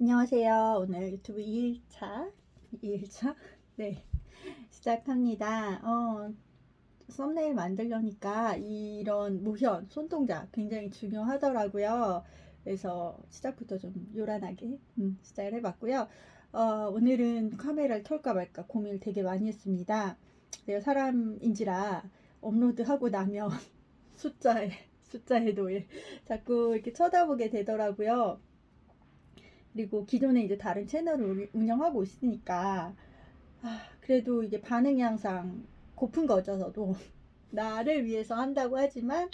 안녕하세요. 오늘 유튜브 2일차, 2일차? 네, 시작합니다. 어, 썸네일 만들려니까 이런 모션, 손동작 굉장히 중요하더라고요. 그래서 시작부터 좀 요란하게 음, 시작을 해봤고요. 어, 오늘은 카메라를 켤까 말까 고민을 되게 많이 했습니다. 내가 사람인지라 업로드하고 나면 숫자에, 숫자에 노예 자꾸 이렇게 쳐다보게 되더라고요. 그리고 기존에 이제 다른 채널을 운영하고 있으니까 아, 그래도 이게 반응이 항상 고픈 거죠 저도. 나를 위해서 한다고 하지만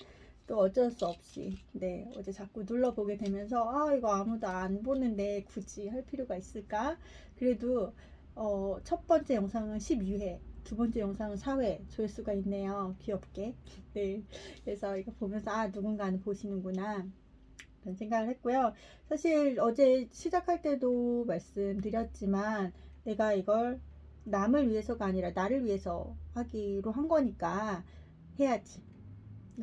또 어쩔 수 없이 네 어제 자꾸 눌러보게 되면서 아 이거 아무도 안 보는데 굳이 할 필요가 있을까? 그래도 어, 첫 번째 영상은 12회 두 번째 영상은 4회 조회수가 있네요 귀엽게. 네 그래서 이거 보면서 아 누군가는 보시는구나 그런 생각을 했고요. 사실 어제 시작할 때도 말씀드렸지만 내가 이걸 남을 위해서가 아니라 나를 위해서 하기로 한 거니까 해야지.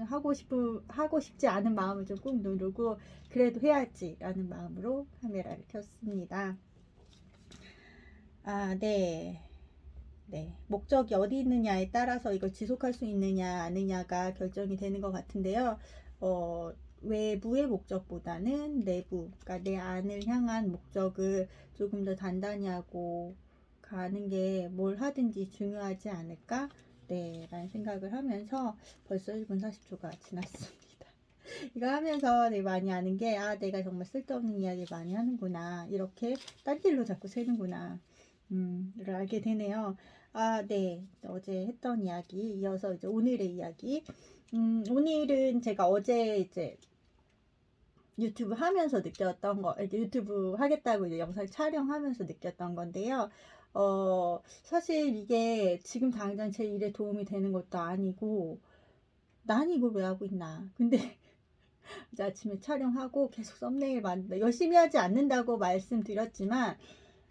하고 싶은 하고 싶지 않은 마음을 좀꾹 누르고 그래도 해야지라는 마음으로 카메라를 켰습니다. 아, 네. 네. 목적이 어디 있느냐에 따라서 이걸 지속할 수 있느냐, 아느냐가 결정이 되는 것 같은데요. 어, 외부의 목적보다는 내부, 그러니까 내 안을 향한 목적을 조금 더 단단히 하고 가는 게 뭘 하든지 중요하지 않을까? 네, 라는 생각을 하면서 벌써 1분 40초가 지났습니다. 이거 하면서 네, 많이 아는 게, 아, 내가 정말 쓸데없는 이야기 많이 하는구나. 이렇게 딴 길로 자꾸 새는구나. 음, 를 알게 되네요. 아, 네. 어제 했던 이야기, 이어서 이제 오늘의 이야기. 음, 오늘은 제가 어제 이제 유튜브 하면서 느꼈던 거, 유튜브 하겠다고 이제 영상 촬영하면서 느꼈던 건데요. 어, 사실 이게 지금 당장 제 일에 도움이 되는 것도 아니고, 난 이걸 왜 하고 있나. 근데 이제 아침에 촬영하고 계속 썸네일 만든다. 열심히 하지 않는다고 말씀드렸지만,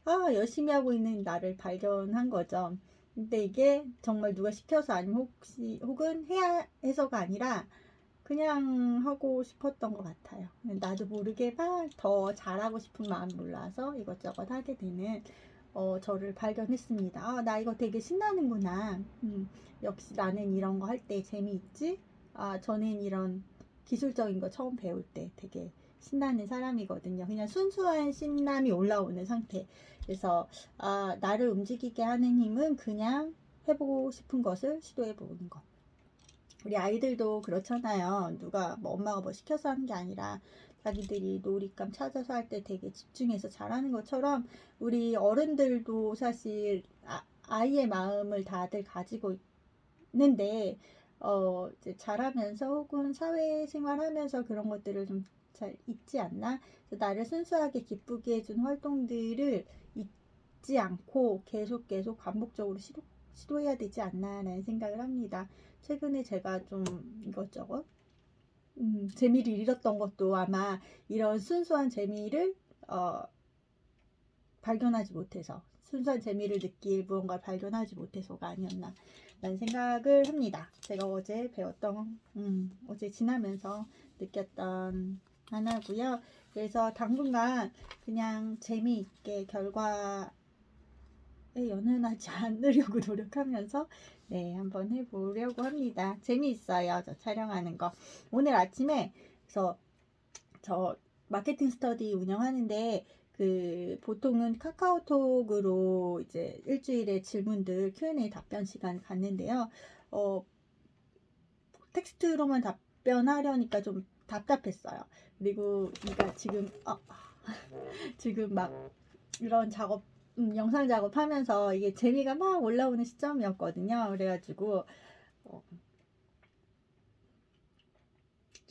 아, 열심히 하고 있는 나를 발견한 거죠. 근데 이게 정말 누가 시켜서 아니면 혹시, 혹은 해야 해서가 아니라, 그냥 하고 싶었던 것 같아요. 나도 모르게 막 더 잘하고 싶은 마음 몰라서 이것저것 하게 되는 어, 저를 발견했습니다. 아, 나 이거 되게 신나는구나. 음, 역시 나는 이런 거 할 때 재미있지? 아, 저는 이런 기술적인 거 처음 배울 때 되게 신나는 사람이거든요. 그냥 순수한 신남이 올라오는 상태. 그래서 아, 나를 움직이게 하는 힘은 그냥 해보고 싶은 것을 시도해 보는 것. 우리 아이들도 그렇잖아요. 누가 뭐 엄마가 뭐 시켜서 하는 게 아니라 자기들이 놀잇감 찾아서 할 때 되게 집중해서 잘하는 것처럼 우리 어른들도 사실 아, 아이의 마음을 다들 가지고 있는데 어 이제 잘하면서 혹은 사회생활하면서 그런 것들을 좀 잘 잊지 않나? 나를 순수하게 기쁘게 해준 활동들을 잊지 않고 계속 계속 반복적으로 시도, 시도해야 되지 않나라는 생각을 합니다. 최근에 제가 좀 이것저것 음, 재미를 잃었던 것도 아마 이런 순수한 재미를 어, 발견하지 못해서 순수한 재미를 느낄 무언가를 발견하지 못해서가 아니었나 라는 생각을 합니다. 제가 어제 배웠던 음, 어제 지나면서 느꼈던 하나고요. 그래서 당분간 그냥 재미있게 결과에 연연하지 않으려고 노력하면서 네, 한번 해보려고 합니다. 재미있어요. 저 촬영하는 거. 오늘 아침에, 그래서 저 마케팅 스터디 운영하는데, 그, 보통은 카카오톡으로 이제 일주일에 질문들 Q&A 답변 시간 갖는데요. 어, 텍스트로만 답변하려니까 좀 답답했어요. 그리고 그러니까 지금, 어, 지금 막 이런 작업 음, 영상 작업하면서 이게 재미가 막 올라오는 시점이었거든요. 그래가지고 어,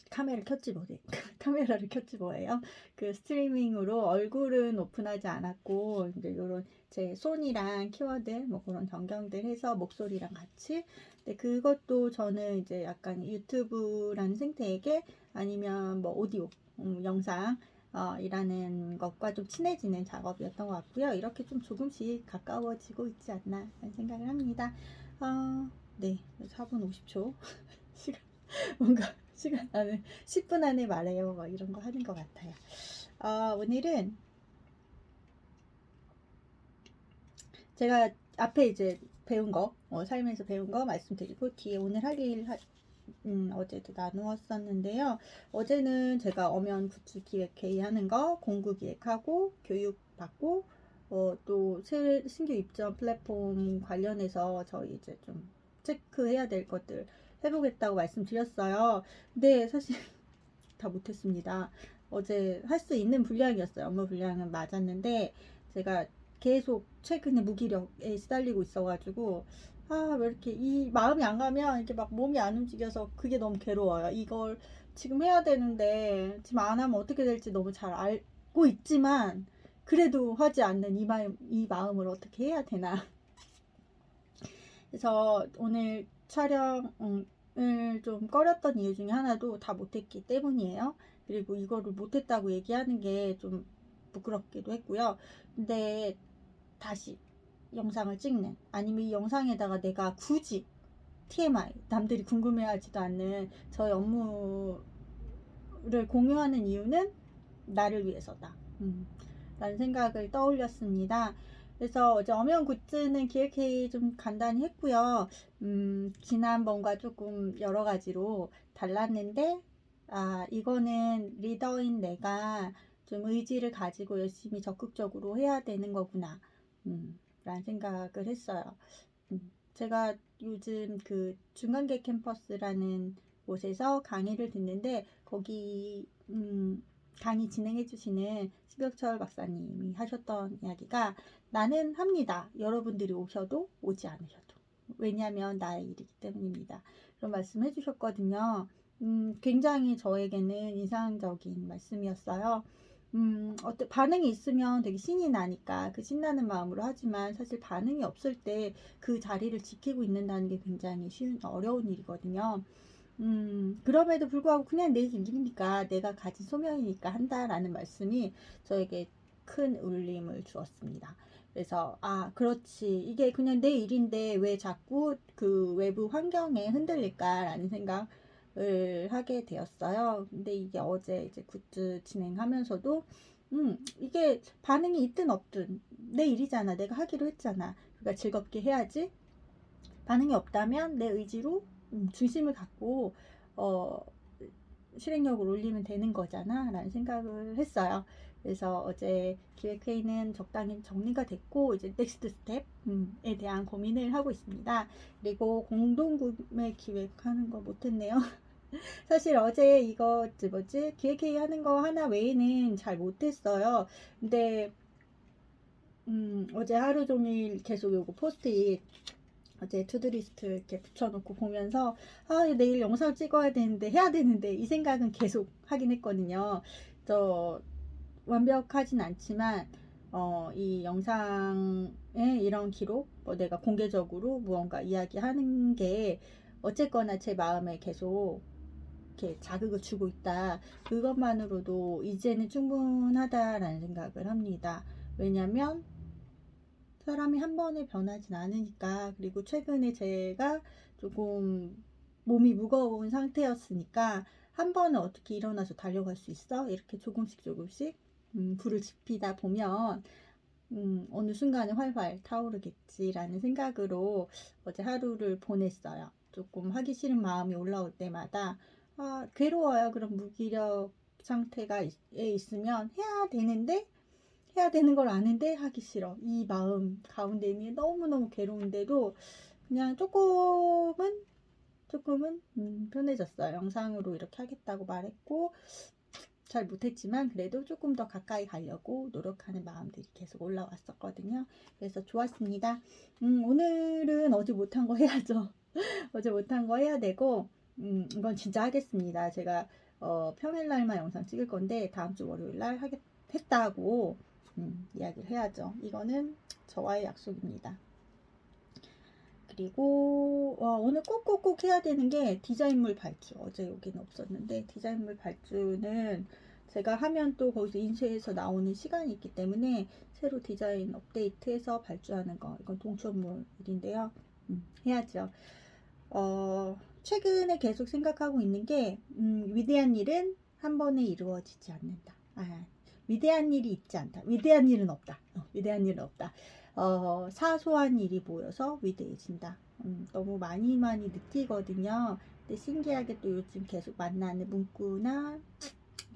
카메라를 켰지 뭐래. 카메라를 켰지 뭐예요. 그 스트리밍으로 얼굴은 오픈하지 않았고 이제 요런 제 손이랑 키워드 뭐 그런 변경들 해서 목소리랑 같이 근데 그것도 저는 이제 약간 유튜브라는 생태에게 아니면 뭐 오디오 음, 영상 어, 이라는 것과 좀 친해지는 작업이었던 것 같고요. 이렇게 좀 조금씩 가까워지고 있지 않나 생각을 합니다. 어, 네, 4분 50초 시간 뭔가 시간 안에 10분 안에 말해요 막 이런 거 하는 것 같아요. 어, 오늘은 제가 앞에 이제 배운 거, 어, 삶에서 배운 거 말씀드리고 뒤에 오늘 할 일 음, 어제도 나누었었는데요. 어제는 제가 엄연 굿즈 기획 회의 하는 거, 공구 기획하고 교육 받고 어, 또 새, 신규 입점 플랫폼 관련해서 저희 이제 좀 체크해야 될 것들 해보겠다고 말씀드렸어요. 근데 사실 다 못했습니다. 어제 할 수 있는 분량이었어요. 업무 분량은 맞았는데 제가 계속 최근에 무기력에 시달리고 있어가지고 아 왜 이렇게 이 마음이 안 가면 이렇게 막 몸이 안 움직여서 그게 너무 괴로워요. 이걸 지금 해야 되는데 지금 안 하면 어떻게 될지 너무 잘 알고 있지만 그래도 하지 않는 이 마음 이 마음을 어떻게 해야 되나. 그래서 오늘 촬영을 좀 꺼렸던 이유 중에 하나도 다 못했기 때문이에요. 그리고 이거를 못했다고 얘기하는 게 좀 부끄럽기도 했고요. 근데 다시 영상을 찍는 아니면 이 영상에다가 내가 굳이 TMI 남들이 궁금해하지도 않는 저의 업무를 공유하는 이유는 나를 위해서다. 음, 라는 생각을 떠올렸습니다. 그래서 어제 엄연 굿즈는 기획회의 좀 간단히 했고요. 음, 지난번과 조금 여러 가지로 달랐는데, 아, 이거는 리더인 내가 좀 의지를 가지고 열심히 적극적으로 해야 되는 거구나. 음, 라는 생각을 했어요. 음, 제가 요즘 그 중간계 캠퍼스라는 곳에서 강의를 듣는데, 거기, 음, 강의 진행해 주시는 신벽철 박사님이 하셨던 이야기가 나는 합니다. 여러분들이 오셔도 오지 않으셔도. 왜냐하면 나의 일이기 때문입니다. 그런 말씀 해 주셨거든요. 음, 굉장히 저에게는 인상적인 말씀이었어요. 음, 어때, 반응이 있으면 되게 신이 나니까 그 신나는 마음으로 하지만 사실 반응이 없을 때 그 자리를 지키고 있는다는 게 굉장히 쉬운, 어려운 일이거든요. 음, 그럼에도 불구하고 그냥 내 일이니까 내가 가진 소명이니까 한다라는 말씀이 저에게 큰 울림을 주었습니다. 그래서 아 그렇지 이게 그냥 내 일인데 왜 자꾸 그 외부 환경에 흔들릴까라는 생각 을 하게 되었어요. 근데 이게 어제 이제 굿즈 진행하면서도 음 이게 반응이 있든 없든 내 일이잖아 내가 하기로 했잖아 그러니까 즐겁게 해야지 반응이 없다면 내 의지로 음, 중심을 갖고 어 실행력을 올리면 되는 거잖아 라는 생각을 했어요. 그래서 어제 기획회의는 적당히 정리가 됐고 이제 넥스트 스텝에 대한 고민을 하고 있습니다. 그리고 공동구매 기획하는 거 못했네요. 사실 어제 이거 뭐지 기획회의 하는 거 하나 외에는 잘 못했어요. 근데 음, 어제 하루 종일 계속 요거 포스트잇 어제 투두리스트 이렇게 붙여놓고 보면서 아 내일 영상 찍어야 되는데 해야 되는데 이 생각은 계속 하긴 했거든요. 저 완벽하진 않지만 어, 이 영상에 이런 기록, 뭐 내가 공개적으로 무언가 이야기하는 게 어쨌거나 제 마음에 계속 이렇게 자극을 주고 있다. 그것만으로도 이제는 충분하다라는 생각을 합니다. 왜냐면 사람이 한 번에 변하진 않으니까 그리고 최근에 제가 조금 몸이 무거운 상태였으니까 한 번은 어떻게 일어나서 달려갈 수 있어? 이렇게 조금씩 조금씩 음, 불을 지피다 보면 음, 어느 순간에 활활 타오르겠지라는 생각으로 어제 하루를 보냈어요. 조금 하기 싫은 마음이 올라올 때마다 아, 괴로워요. 그런 무기력 상태가 있, 에 있으면 해야 되는데 해야 되는 걸 아는데 하기 싫어. 이 마음 가운데 있는 게 너무너무 괴로운데도 그냥 조금은 조금은 음, 편해졌어요. 영상으로 이렇게 하겠다고 말했고 잘 못했지만 그래도 조금 더 가까이 가려고 노력하는 마음들이 계속 올라왔었거든요. 그래서 좋았습니다. 음, 오늘은 어제 못한 거 해야죠. 어제 못한 거 해야 되고 음, 이건 진짜 하겠습니다. 제가 어, 평일 날만 영상 찍을 건데 다음 주 월요일 날 하겠 했다고 음, 이야기를 해야죠. 이거는 저와의 약속입니다. 그리고 어, 오늘 꼭꼭꼭 해야 되는 게 디자인물 발주. 어제 여기는 없었는데 디자인물 발주는 제가 하면 또 거기서 인쇄해서 나오는 시간이 있기 때문에 새로 디자인 업데이트해서 발주하는 거 이건 동천물 일인데요. 음, 해야죠. 어, 최근에 계속 생각하고 있는 게 음, 위대한 일은 한 번에 이루어지지 않는다. 아, 위대한 일이 있지 않다. 위대한 일은 없다. 위대한 일은 없다. 어, 사소한 일이 모여서 위대해진다. 음, 너무 많이 많이 느끼거든요. 근데 신기하게 또 요즘 계속 만나는 문구나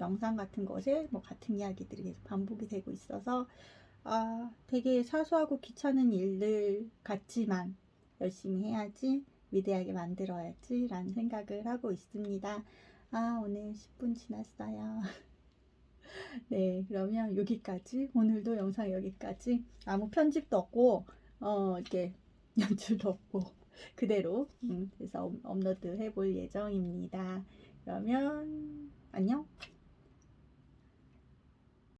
영상 같은 것에 뭐 같은 이야기들이 계속 반복이 되고 있어서 아, 되게 사소하고 귀찮은 일들 같지만 열심히 해야지 위대하게 만들어야지 라는 생각을 하고 있습니다. 아, 오늘 10분 지났어요. 네, 그러면 여기까지. 오늘도 영상 여기까지. 아무 편집도 없고, 어, 이렇게 연출도 없고, 그대로. 음, 그래서 업- 업로드 해볼 예정입니다. 그러면, 안녕.